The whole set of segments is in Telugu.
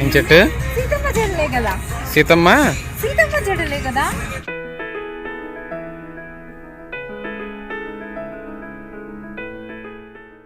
ఏం చెట్టు? సీతమ్మ జడలే కదా. సీతమ్మ? సీతమ్మ జడలే కదా.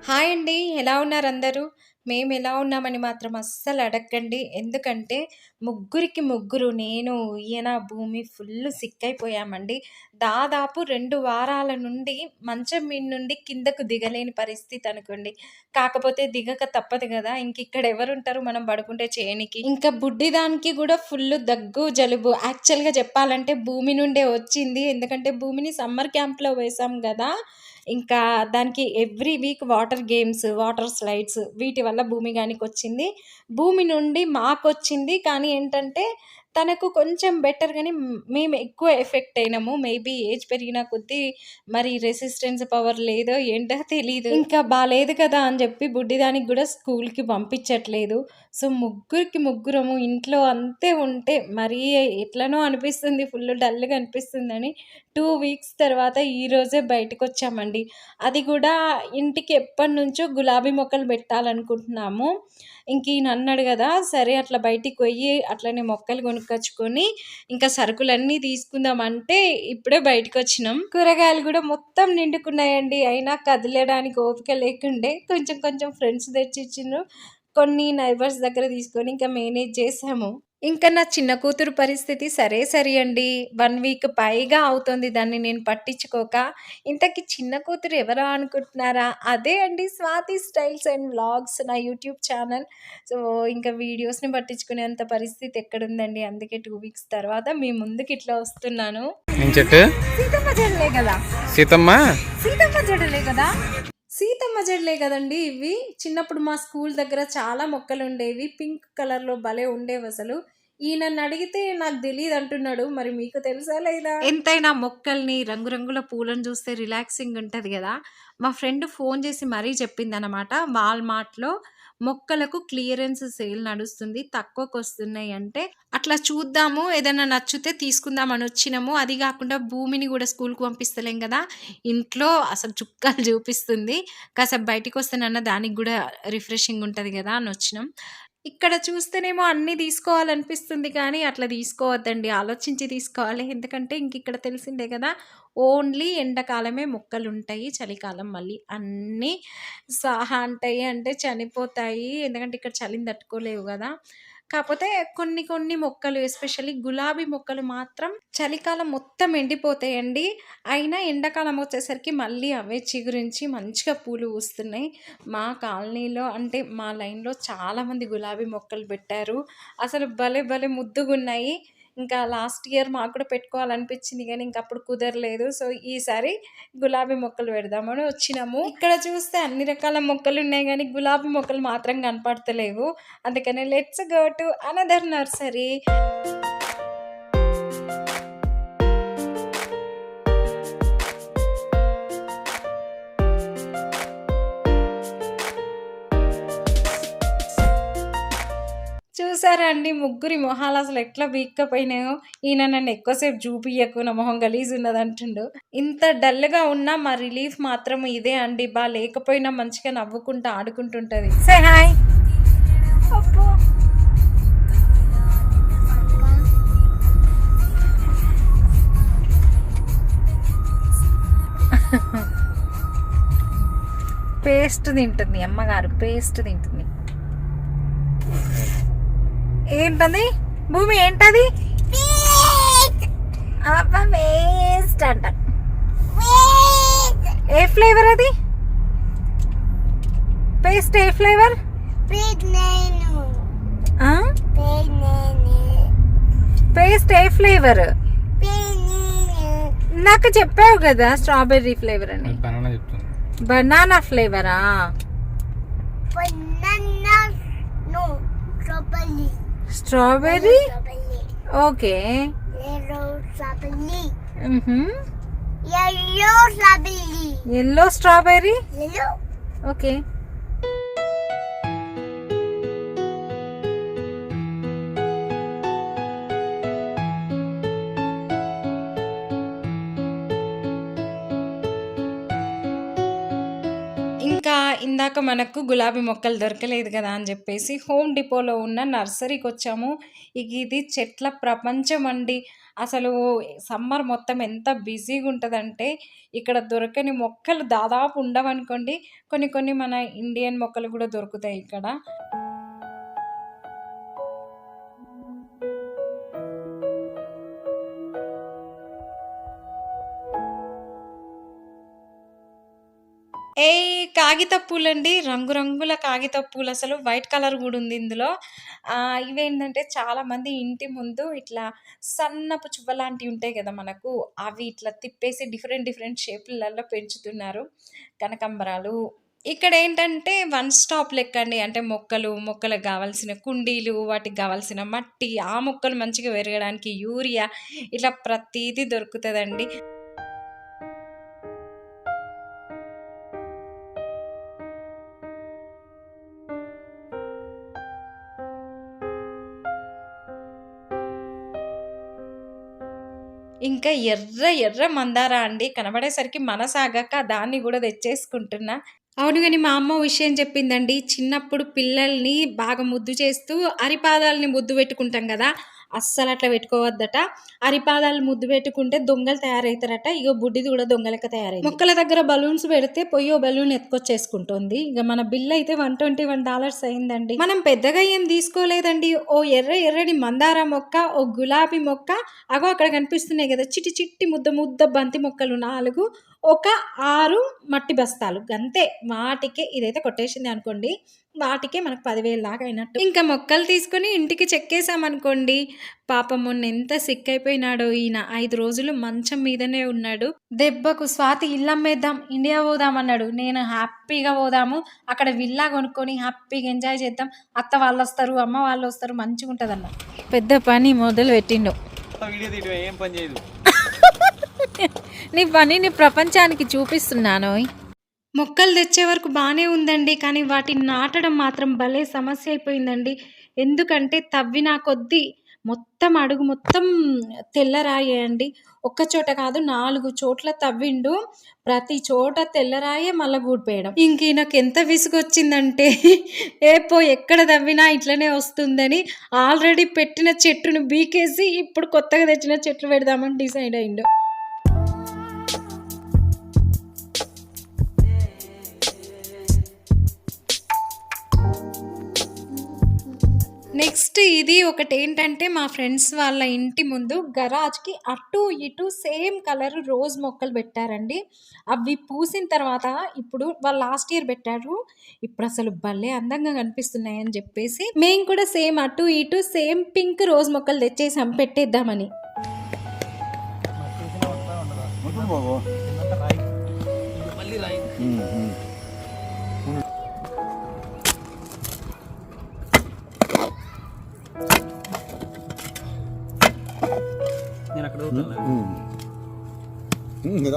హాయ్ అండి ఎలా ఉన్నారు అందరూ? మేము ఎలా ఉన్నామని మాత్రం అస్సలు అడగండి. ఎందుకంటే ముగ్గురికి ముగ్గురు నేను ఈయన భూమి ఫుల్ సిక్ అయిపోయామండి దాదాపు రెండు వారాల నుండి మంచం మీద నుండి కిందకు దిగలేని పరిస్థితి అనుకోండి. కాకపోతే దిగక తప్పదు కదా ఇంక ఇక్కడ ఎవరుంటారు మనం పడుకుంటే చేయనికి. ఇంకా బుడ్డి దానికి కూడా ఫుల్ దగ్గు జలుబు. యాక్చువల్గా చెప్పాలంటే భూమి నుండే వచ్చింది. ఎందుకంటే భూమిని సమ్మర్ క్యాంప్లో వేసాం కదా ఇంకా దానికి every week water games water slides వీటి వల్ల భూమి గానికి వచ్చింది భూమి నుండి మాకు వచ్చింది కానీ ఏంటంటే తనకు కొంచెం బెటర్ కానీ మేము ఎక్కువ ఎఫెక్ట్ అయినాము. మేబీ ఏజ్ పెరిగిన కొద్దీ మరి రెసిస్టెన్స్ పవర్ లేదో ఏంటో తెలియదు ఇంకా బాగాలేదు కదా అని చెప్పి బుడ్డిదానికి కూడా స్కూల్కి పంపించట్లేదు. సో ముగ్గురికి ముగ్గురము ఇంట్లో అంతే ఉంటే మరీ ఎట్లనో అనిపిస్తుంది. ఫుల్ డల్గా అనిపిస్తుందని టూ వీక్స్ తర్వాత ఈరోజే బయటకు వచ్చామండి అది కూడా ఇంటికి ఎప్పటి నుంచో గులాబీ మొక్కలు పెట్టాలనుకుంటున్నాము. ఇంక ఈయన అన్నాడు కదా సరే అట్లా బయటికి పోయి అట్లనే మొక్కలు కొనుక్కొచ్చుకొని ఇంకా సరుకులన్నీ తీసుకుందామంటే ఇప్పుడే బయటకు వచ్చినాం కూరగాయలు కూడా మొత్తం నిండుకున్నాయండి అయినా కదిలేయడానికి ఓపిక లేకుండే కొంచెం కొంచెం ఫ్రెండ్స్ తెచ్చి ఇచ్చిండ్రు కొన్ని నైబర్స్ దగ్గర తీసుకొని ఇంకా మేనేజ్ చేసాము. ఇంకా నా చిన్న కూతురు పరిస్థితి సరే సరే అండి. వన్ వీక్ పైగా అవుతుంది దాన్ని నేను పట్టించుకోక. ఇంతకీ చిన్న కూతురు ఎవరా అనుకుంటున్నారా? అదే అండి స్వాతి స్టైల్స్ అండ్ వ్లాగ్స్ నా యూట్యూబ్ ఛానల్. సో ఇంకా వీడియోస్ని పట్టించుకునేంత పరిస్థితి ఎక్కడుందండి? అందుకే టూ వీక్స్ తర్వాత మీ ముందుకి ఇట్లా వస్తున్నాను. సీతమ్మ జడలే కదా. సీతమ్మ? సీతమ్మ జడలే కదా? సీతమ్మ జడలే కదండి ఇవి. చిన్నప్పుడు మా స్కూల్ దగ్గర చాలా మొక్కలు ఉండేవి. పింక్ కలర్లో భలే ఉండేవి అసలు. ఈయనన్ను అడిగితే నాకు తెలియదు అంటున్నాడు. మరి మీకు తెలుసా లేదా? ఎంతైనా మొక్కల్ని రంగురంగుల పూలను చూస్తే రిలాక్సింగ్ ఉంటుంది కదా. మా ఫ్రెండ్ ఫోన్ చేసి మరీ చెప్పింది అనమాట వాల్మార్ట్లో మొక్కలకు క్లియరెన్స్ సేల్ నడుస్తుంది తక్కువకు వస్తున్నాయి అంటే అట్లా చూద్దాము ఏదైనా నచ్చితే తీసుకుందాం అని వచ్చినాము. అది కాకుండా భూమిని కూడా స్కూల్కి పంపిస్తలేం కదా. ఇంట్లో అసలు చుక్కలు చూపిస్తుంది. కాసేపు బయటికి వస్తేనన్న దానికి కూడా రిఫ్రెషింగ్ ఉంటుంది కదా అని వచ్చినాం. ఇక్కడ చూస్తేనేమో అన్నీ తీసుకోవాలనిపిస్తుంది కానీ అట్లా తీసుకోవద్దండి. ఆలోచించి తీసుకోవాలి. ఎందుకంటే ఇంక ఇక్కడ తెలిసిందే కదా ఓన్లీ ఎండాకాలమే మొక్కలు ఉంటాయి చలికాలం మళ్ళీ అన్నీ సహా అంటాయి అంటే చనిపోతాయి. ఎందుకంటే ఇక్కడ చలిని తట్టుకోలేవు కదా. కాకపోతే కొన్ని కొన్ని మొక్కలు ఎస్పెషల్లీ గులాబీ మొక్కలు మాత్రం చలికాలం మొత్తం ఎండిపోతాయండి. అయినా ఎండాకాలం వచ్చేసరికి మళ్ళీ అవే చిగురించి మంచిగా పూలు పూస్తున్నాయి. మా కాలనీలో అంటే మా లైన్లో చాలామంది గులాబీ మొక్కలు పెట్టారు. అసలు భలే భలే ముద్దుగున్నాయి. ఇంకా లాస్ట్ ఇయర్ మాకు కూడా పెట్టుకోవాలనిపించింది కానీ ఇంకా అప్పుడు కుదరలేదు. సో ఈసారి గులాబీ మొక్కలు పెడదామని వచ్చినాము. ఇక్కడ చూస్తే అన్ని రకాల మొక్కలు ఉన్నాయి కానీ గులాబీ మొక్కలు మాత్రం కనపడతలేవు. అందుకనే let's go to another nursery చూసారా అండి? ముగ్గురి మొహాలు అసలు ఎట్లా వీక్కపోయినాయో ఈయన నన్ను ఎక్కువసేపు చూపియ్యకు నా మొహం గలీజ్ ఉన్నది అంటుండు. ఇంత డల్గా ఉన్నా మా రిలీఫ్ మాత్రం ఇదే అండి. బా లేకపోయినా మంచిగా నవ్వుకుంటూ ఆడుకుంటుంటది. సే హాయ్ పేస్ట్ తింటుంది అమ్మగారు పేస్ట్ తింటుంది. ఏంటది? భూమి ఏంటది? వేస్ట్ అంట. ఏ ఫ్లేవర్ అది? పేస్ట్ ఏ ఫ్లేవర్ పేస్ట్ ఏ ఫ్లేవర్ నాకు చెప్పావు కదా స్ట్రాబెర్రీ ఫ్లేవర్ అని. బనానా చెప్తుంది బనానా ఫ్లేవరా No, strawberry. Strawberry Strawberry. Okay Yellow strawberry. Mm-hmm. Yellow strawberry. Yellow strawberry Yellow. Okay ఇంకా ఇందాక మనకు గులాబీ మొక్కలు దొరకలేదు కదా అని చెప్పేసి హోమ్ డిపోలో ఉన్న నర్సరీకి వచ్చాము. ఇక ఇది చెట్ల ప్రపంచం అండి. అసలు సమ్మర్ మొత్తం ఎంత బిజీగా ఉంటుందంటే ఇక్కడ దొరకని మొక్కలు దాదాపు ఉండవనుకోండి. కొన్ని కొన్ని మన ఇండియన్ మొక్కలు కూడా దొరుకుతాయి ఇక్కడ. కాగిత పూలండి రంగురంగుల కాగిత పూలు అసలు వైట్ కలర్ కూడా ఉంది ఇందులో. ఇవేంటంటే చాలామంది ఇంటి ముందు ఇట్లా సన్నపు చువ్వ లాంటివి ఉంటాయి కదా మనకు. అవి ఇట్లా తిప్పేసి డిఫరెంట్ డిఫరెంట్ షేపులలో పెంచుతున్నారు కనకంబరాలు. ఇక్కడ ఏంటంటే వన్ స్టాప్ లెక్క అండి. అంటే మొక్కలు మొక్కలకు కావాల్సిన కుండీలు వాటికి కావాల్సిన మట్టి ఆ మొక్కలు మంచిగా పెరగడానికి యూరియా ఇట్లా ప్రతిదీ దొరుకుతుందండి. ఇంకా ఎర్ర ఎర్ర మందార అండి. కనబడేసరికి మనసాగక దాన్ని కూడా తెచ్చేసుకుంటున్నా. అవును కానీ మా అమ్మ విషయం చెప్పిందండి. చిన్నప్పుడు పిల్లల్ని బాగా ముద్దు చేస్తూ అరిపాదాలని ముద్దు పెట్టుకుంటాం కదా అస్సలు అట్లా పెట్టుకోవద్దట. అరిపాదాలు ముద్దు పెట్టుకుంటే దొంగలు తయారవుతారట ఇక బుడ్డిది కూడా దొంగలకు తయారై మొక్కల దగ్గర బలూన్స్ పెడితే పొయ్యో బలూన్ ఎత్తుకొచ్చేసుకుంటుంది. ఇక మన బిల్ అయితే వన్ ట్వంటీ వన్ డాలర్స్ అయిందండి. మనం పెద్దగా ఏం తీసుకోలేదండి. ఓ ఎర్ర ఎర్రని మందార మొక్క ఓ గులాబీ మొక్క అగో అక్కడ కనిపిస్తున్నాయి కదా చిట్టి చిట్టి ముద్ద ముద్ద బంతి మొక్కలు నాలుగు ఒక ఆరు మట్టి బస్తాలు. అంతే వాటికే ఇదైతే కొట్టేసింది అనుకోండి. వాటికే మనకు పదివేలు దాకా అయినట్టు. ఇంకా మొక్కలు తీసుకొని ఇంటికి చెక్కేసామనుకోండి పాపం మొన్న ఎంత సిక్ అయిపోయినాడో ఈయన ఐదు రోజులు మంచం మీదనే ఉన్నాడు. దెబ్బకు స్వాతి ఇల్లమ్మేద్దాం ఇండియా పోదాం అన్నాడు. నేను హ్యాపీగా పోదాము అక్కడ విల్లా కొనుక్కొని హ్యాపీగా ఎంజాయ్ చేద్దాం. అత్త వాళ్ళు వస్తారు అమ్మ వాళ్ళు వస్తారు మంచిగా ఉంటుంది అన్న పెద్ద పని మొదలు పెట్టిండు. నీ పని నీ ప్రపంచానికి చూపిస్తున్నాను మొక్కలు తెచ్చే వరకు బాగానే ఉందండి కానీ వాటిని నాటడం మాత్రం భలే సమస్య అయిపోయిందండి. ఎందుకంటే తవ్వినా కొద్దీ మొత్తం అడుగు మొత్తం తెల్లరాయే అండి. ఒక్క చోట కాదు నాలుగు చోట్ల తవ్విండు ప్రతి చోట తెల్లరాయే మళ్ళీ గూడిపోయడం ఇంక నాకు ఎంత విసుగొచ్చిందంటే ఏ పో ఎక్కడ తవ్వినా ఇట్లనే వస్తుందని ఆల్రెడీ పెట్టిన చెట్టును బీకేసి ఇప్పుడు కొత్తగా తెచ్చిన చెట్లు పెడదామని డిసైడ్ అయిండు. నెక్స్ట్ ఇది ఒకటి ఏంటంటే మా ఫ్రెండ్స్ వాళ్ళ ఇంటి ముందు గరాజ్కి అటు ఇటు సేమ్ కలర్ రోజ్ మొక్కలు పెట్టారండి. అవి పూసిన తర్వాత ఇప్పుడు వాళ్ళు లాస్ట్ ఇయర్ పెట్టారు. ఇప్పుడు అసలు భలే అందంగా కనిపిస్తున్నాయి అని చెప్పేసి మేము కూడా సేమ్ అటు ఇటు సేమ్ పింక్ రోజ్ మొక్కలు తెచ్చేసాం పెట్టేద్దామని.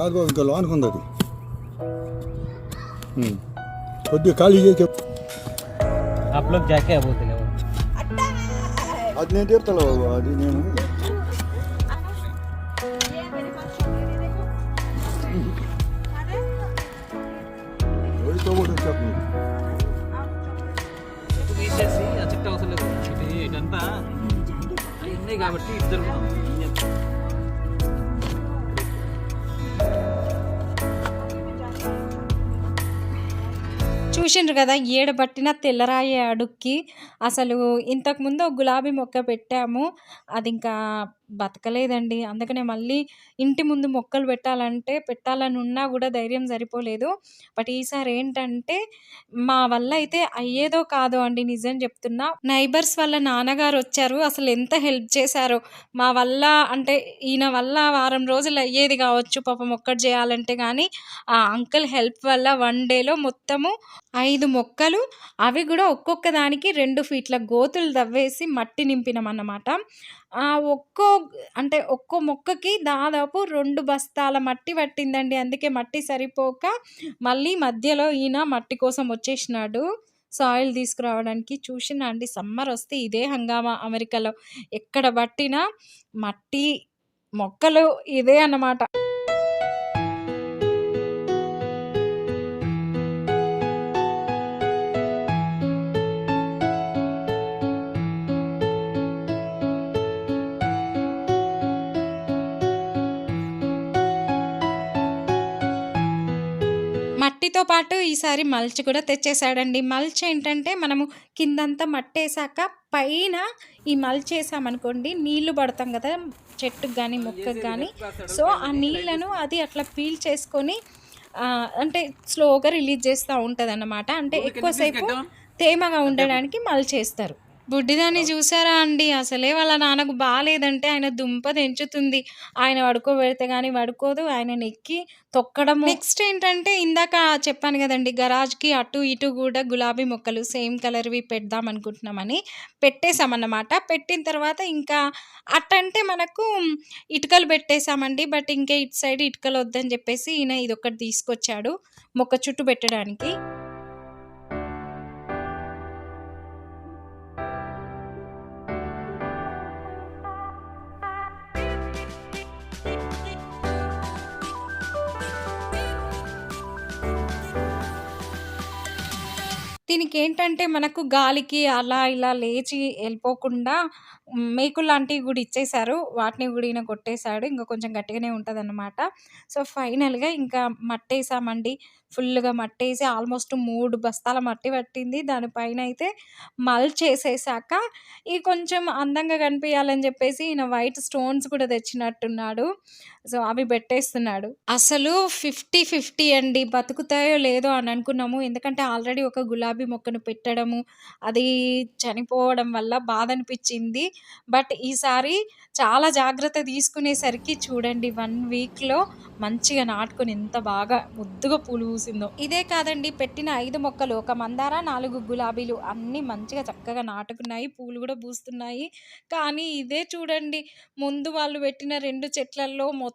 రాదు బాబు ఇంకా లోనికి ఉంది అది ఉమ్. కొద్దిగా ఖాళీ చేసి చెప్పు आप लोग जाके क्या बोलते हैं అది నేను తీరుతాను బాబు అది నేను ఎవరితో కూడా చెప్పు తీసేసి ఆ చెట్టు అవసరం లేదు ఇటు ఇటంతా అవి ఉన్నాయి కాబట్టి ఇటు చూసిండ్రు కదా ఏడబట్టిన తెల్లరాయి అడుక్కి అసలు ఇంతకుముందు ఒక గులాబీ మొక్క పెట్టాము. అది ఇంకా బతకలేదండి. అందుకనే మళ్ళీ ఇంటి ముందు మొక్కలు పెట్టాలంటే పెట్టాలని ఉన్నా కూడా ధైర్యం సరిపోలేదు. బట్ ఈసారి ఏంటంటే మా వల్ల అయితే అయ్యేదో కాదో అండి నిజం చెప్తున్నా. నైబర్స్ వాళ్ళ నాన్నగారు వచ్చారు. అసలు ఎంత హెల్ప్ చేశారో. మా వల్ల అంటే ఈయన వల్ల వారం రోజులు అయ్యేది కావచ్చు పాపం ఒక్కటి చేయాలంటే కానీ ఆ అంకుల్ హెల్ప్ వల్ల వన్ డేలో మొత్తము ఐదు మొక్కలు అవి కూడా ఒక్కొక్క దానికి రెండు ఫీట్ల గోతులు తవ్వేసి మట్టి నింపినాం అన్నమాట ఆ ఒక్కో అంటే ఒక్కో మొక్కకి దాదాపు రెండు బస్తాల మట్టి పట్టిందండి. అందుకే మట్టి సరిపోక మళ్ళీ మధ్యలో ఈయన మట్టి కోసం వచ్చేసినాడు. సాయిల్ తీసుకురావడానికి చూసిన అండి సమ్మర్ వస్తే ఇదే హంగామా అమెరికాలో. ఎక్కడ పట్టినా మట్టి మొక్కలు ఇదే అన్నమాట. మట్టితో పాటు ఈసారి మల్చ్ కూడా తెచ్చేసాడండి మల్చ్ ఏంటంటే మనము కిందంతా మట్టి వేసాక పైన ఈ మల్చ్ వేసామనుకోండి నీళ్ళు పడతాం కదా చెట్టుకు కానీ మొక్కకు కానీ సో ఆ నీళ్ళను అది అట్లా పీల్ చేసుకొని అంటే స్లోగా రిలీజ్ చేస్తూ ఉంటుంది అన్నమాట అంటే ఎక్కువసేపు తేమగా ఉండడానికి మల్చ్ చేస్తారు బుడ్డిదాన్ని చూసారా అండి? అసలే వాళ్ళ నాన్నకు బాగాలేదంటే ఆయన దుంప తెంచుతుంది. ఆయన పడుకోబెడితే కానీ పడుకోదు ఆయన నెక్కి తొక్కడం నెక్స్ట్ ఏంటంటే ఇందాక చెప్పాను కదండి గరాజ్కి అటు ఇటు కూడా గులాబీ మొక్కలు సేమ్ కలర్వి పెడదాం అనుకుంటున్నామని పెట్టేశామన్నమాట. పెట్టిన తర్వాత ఇంకా అట్టంటే మనకు ఇటుకలు పెట్టేశామండి బట్ ఇంకా ఇటు సైడ్ ఇటుకలు వద్దని చెప్పేసి ఈయన ఇది ఒకటి తీసుకొచ్చాడు మొక్క చుట్టూ పెట్టడానికి. దీనికి ఏంటంటే మనకు గాలికి అలా ఇలా లేచి వెళ్ళిపోకుండా మేకు లాంటివి కూడా ఇచ్చేశారు. వాటిని కూడా ఈయన కొట్టేశాడు. ఇంకా కొంచెం గట్టిగానే ఉంటుంది అన్నమాట సో ఫైనల్గా ఇంకా మట్టేసామండి. ఫుల్గా మట్టేసి ఆల్మోస్ట్ మూడు బస్తాల మట్టి పట్టింది. దానిపైన అయితే మల్చ్ చేసేసాక ఈ కొంచెం అందంగా కనిపించాలని చెప్పేసి ఈయన వైట్ స్టోన్స్ కూడా తెచ్చినట్టున్నాడు. సో అవి పెట్టేస్తున్నాడు. అసలు ఫిఫ్టీ ఫిఫ్టీ అండి బతుకుతాయో లేదో అని అనుకున్నాము. ఎందుకంటే ఆల్రెడీ ఒక గులాబీ మొక్కను పెట్టడము అది చనిపోవడం వల్ల బాధ అనిపించింది. బట్ ఈసారి చాలా జాగ్రత్త తీసుకునేసరికి చూడండి వన్ వీక్లో మంచిగా నాటుకొని ఎంత బాగా ముద్దుగా పూలు పూసిందో. ఇదే కాదండి పెట్టిన ఐదు మొక్కలు ఒక మందార నాలుగు గులాబీలు అన్నీ మంచిగా చక్కగా నాటుకున్నాయి పూలు కూడా పూస్తున్నాయి. కానీ ఇదే చూడండి ముందు వాళ్ళు పెట్టిన రెండు చెట్లల్లో మొత్తం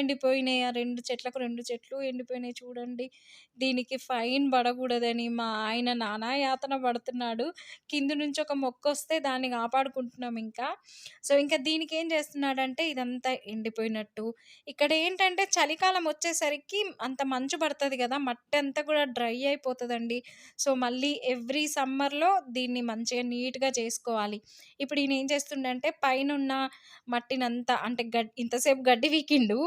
ఎండిపోయినాయి. ఆ రెండు చెట్లకు రెండు చెట్లు ఎండిపోయినాయి చూడండి. దీనికి ఫైన్ పడకూడదని మా ఆయన నానా యాతన పడుతున్నాడు. కింద నుంచి ఒక మొక్క వస్తే దాన్ని కాపాడుకుంటున్నాం ఇంకా. సో ఇంకా దీనికి ఏం చేస్తున్నాడంటే ఇదంతా ఎండిపోయినట్టు. ఇక్కడ ఏంటంటే చలికాలం వచ్చేసరికి అంత మంచు పడుతుంది కదా మట్టి అంతా కూడా డ్రై అయిపోతుందండి. సో మళ్ళీ ఎవ్రీ సమ్మర్లో దీన్ని మంచిగా నీట్గా చేసుకోవాలి. ఇప్పుడు ఈయన ఏం చేస్తుండంటే పైన ఉన్న మట్టినంతా అంటే గడ్ ఇంతసేపు గడ్డి వీకిండు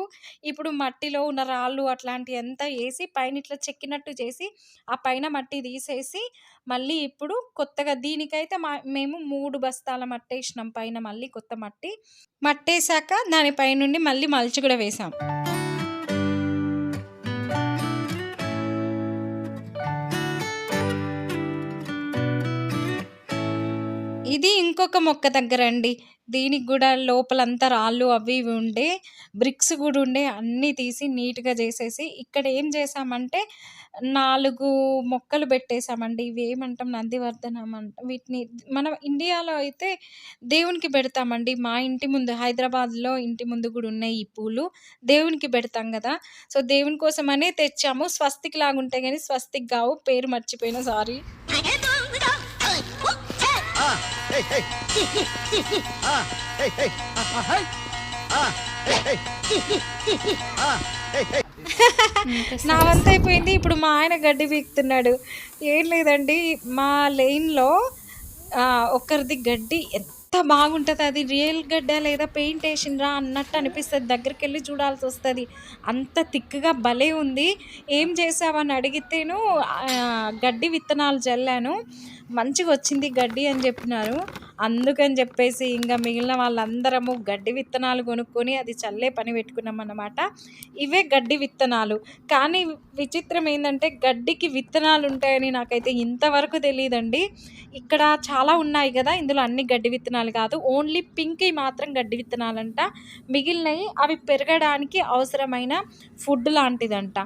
ఇప్పుడు మట్టిలో ఉన్న రాళ్ళు అట్లాంటివి అంతా వేసి పైన ఇట్లా చెక్కినట్టు చేసి ఆ పైన మట్టి తీసేసి మళ్ళీ ఇప్పుడు కొత్తగా దీనికైతే మా మేము మూడు బస్తాల మట్టి వేసినాం పైన మళ్ళీ కొత్త మట్టి. మట్టేసాక దానిపై నుండి మళ్ళీ మల్చి కూడా వేసాం. ఇది ఇంకొక మొక్క దగ్గర అండి దీనికి కూడా లోపలంతా రాళ్ళు అవి ఇవి ఉండే బ్రిక్స్ కూడా ఉండే అన్నీ తీసి నీట్గా చేసేసి ఇక్కడ ఏం చేసామంటే నాలుగు మొక్కలు పెట్టేశామండి ఇవి ఏమంటాం? నందివర్ధనం అంట వీటిని మనం ఇండియాలో అయితే దేవునికి పెడతామండి. మా ఇంటి ముందు హైదరాబాద్లో ఇంటి ముందు కూడా ఉన్నాయి ఈ పూలు. దేవునికి పెడతాం కదా. సో దేవుని కోసమనే తెచ్చాము. స్వస్తికి లాగుంటాయి కానీ స్వస్తిక్ కావు. పేరు మర్చిపోయిన సారీ. నా వంత అయిపోయింది. ఇప్పుడు మా ఆయన గడ్డి పీకుతున్నాడు. ఏం లేదండి మా లైన్లో ఒకరిది గడ్డి ఎంత బాగుంటుంది. అది రియల్ గడ్డ లేదా పెయింట్ వేసిండ్రా అన్నట్టు అనిపిస్తుంది. దగ్గరికి వెళ్ళి చూడాల్సి వస్తుంది. అంత తిక్కుగా భలే ఉంది. ఏం చేసావని అడిగితేను గడ్డి విత్తనాలు చల్లాను మంచిగా వచ్చింది గడ్డి అని చెప్పినారు. అందుకని చెప్పేసి ఇంకా మిగిలిన వాళ్ళందరము గడ్డి విత్తనాలు కొనుక్కొని అది చల్లే పని పెట్టుకున్నాం అన్నమాట. ఇవే గడ్డి విత్తనాలు. కానీ విచిత్రం ఏంటంటే గడ్డికి విత్తనాలు ఉంటాయని నాకైతే ఇంతవరకు తెలియదండి ఇక్కడ చాలా ఉన్నాయి కదా ఇందులో అన్ని గడ్డి విత్తనాలు కాదు. ఓన్లీ పింక్ మాత్రం గడ్డి విత్తనాలంట. మిగిలినవి అవి పెరగడానికి అవసరమైన ఫుడ్ లాంటిదంట.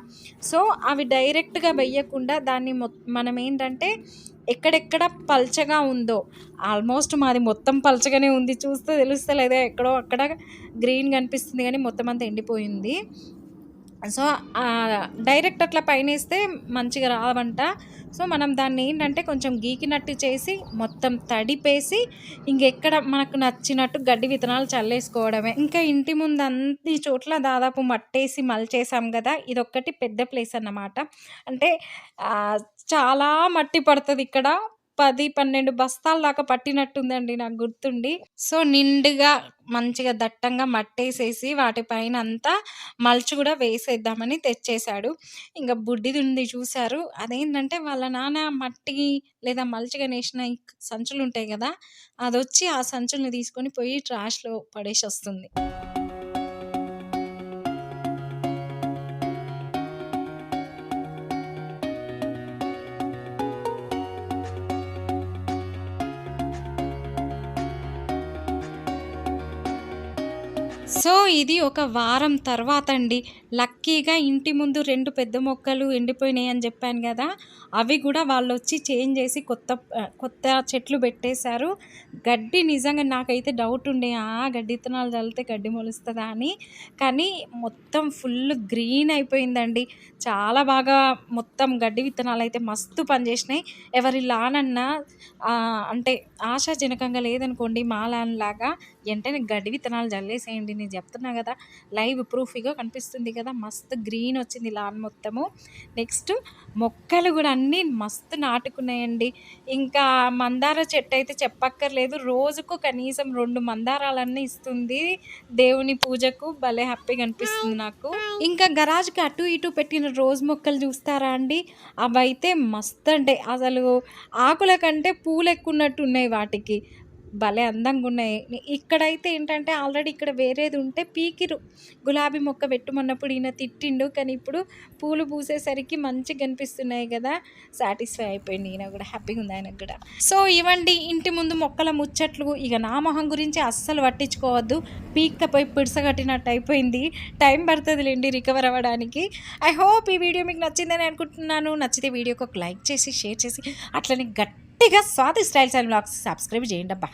సో అవి డైరెక్ట్గా వెయ్యకుండా దాన్ని మొ మనం ఏంటంటే ఎక్కడెక్కడ పల్చగా ఉందో ఆల్మోస్ట్ మాది మొత్తం పల్చగానే ఉంది. చూస్తే తెలుస్తలేదా ఎక్కడో అక్కడ గ్రీన్ కనిపిస్తుంది కానీ మొత్తం అంతా ఎండిపోయింది. సో డైరెక్ట్ అట్లా పైన వేస్తే మంచిగా రావంట. సో మనం దాన్ని ఏంటంటే కొంచెం గీకినట్టు చేసి మొత్తం తడిపేసి ఇంకెక్కడ మనకు నచ్చినట్టు గడ్డి విత్తనాలు చల్లేసుకోవడమే. ఇంకా ఇంటి ముందు అన్ని చోట్ల దాదాపు మట్టేసి మల్చేసాం కదా ఇదొక్కటి పెద్ద ప్లేస్ అన్నమాట. అంటే చాలా మట్టి పడుతుంది ఇక్కడ. పది పన్నెండు బస్తాల దాకా పట్టినట్టుందండి నాకు గుర్తుండి. సో నిండుగా మంచిగా దట్టంగా మట్టేసేసి వాటిపైన అంతా మల్చి కూడా వేసేద్దామని తెచ్చేశాడు. ఇంకా బుడ్డిది ఉంది చూశారు. అదేంటంటే వాళ్ళ నాన్న మట్టి లేదా మల్చిగా నేసిన సంచులు ఉంటాయి కదా అది వచ్చి ఆ సంచుల్ని తీసుకొని పోయి ట్రాష్లో పడేసి వస్తుంది సో ఇది ఒక వారం తర్వాత అండి లక్కీగా ఇంటి ముందు రెండు పెద్ద మొక్కలు ఎండిపోయినాయి అని చెప్పాను కదా. అవి కూడా వాళ్ళు వచ్చి చేంజ్ చేసి కొత్త కొత్త చెట్లు పెట్టేశారు. గడ్డి నిజంగా నాకైతే డౌట్ ఉండే ఆ గడ్డి విత్తనాలు చల్లితే గడ్డి మొలుస్తుందా అని. కానీ మొత్తం ఫుల్ గ్రీన్ అయిపోయిందండి. చాలా బాగా మొత్తం గడ్డి విత్తనాలు అయితే మస్తు పనిచేసినాయి. ఎవరి లానన్నా అంటే ఆశాజనకంగా లేదనుకోండి మా లాన్ లాగా వెంటనే గడ్డి విత్తనాలు చల్లేసేయండి నేను చెప్తున్నా కదా. లైవ్ ప్రూఫ్గా కనిపిస్తుంది కదా మస్తు గ్రీన్ వచ్చింది లాన్ మొత్తము. నెక్స్ట్ మొక్కలు కూడా అన్నీ మస్తు నాటుకున్నాయండి. ఇంకా మందార చెట్టు అయితే చెప్పక్కర్లేదు. రోజుకు కనీసం రెండు మందారాలన్నీ ఇస్తుంది. దేవుని పూజకు భలే హ్యాపీగా అనిపిస్తుంది నాకు. ఇంకా గరాజ్కి అటు ఇటు పెట్టిన రోజ్ మొక్కలు చూస్తారా అండి? అవైతే మస్తు అంటే అసలు ఆకుల కంటే పూలు ఎక్కువ ఉన్నట్టు ఉన్నాయి వాటికి. భలే అందంగా ఉన్నాయి. ఇక్కడైతే ఏంటంటే ఆల్రెడీ ఇక్కడ వేరేది ఉంటే పీకిరు. గులాబీ మొక్క పెట్టుమన్నప్పుడు ఈయన తిట్టిండు. కానీ ఇప్పుడు పూలు పూసేసరికి మంచిగా కనిపిస్తున్నాయి కదా. సాటిస్ఫై అయిపోయింది. ఈయన కూడా హ్యాపీగా ఉంది ఆయనకు కూడా. సో ఇవ్వండి ఇంటి ముందు మొక్కల ముచ్చట్లు. ఇక నా మొహం గురించి అస్సలు పట్టించుకోవద్దు. పీక్కపోయి పిడసగట్టినట్టు అయిపోయింది. టైం పడుతుందిలేండి రికవర్ అవ్వడానికి. ఐ హోప్ ఈ వీడియో మీకు నచ్చిందని అనుకుంటున్నాను. నచ్చితే వీడియోకి ఒక లైక్ చేసి షేర్ చేసి అట్లనే గట్టి గట్టిగా Swathi styles and blogs subscribe చేయండి అబ్బా.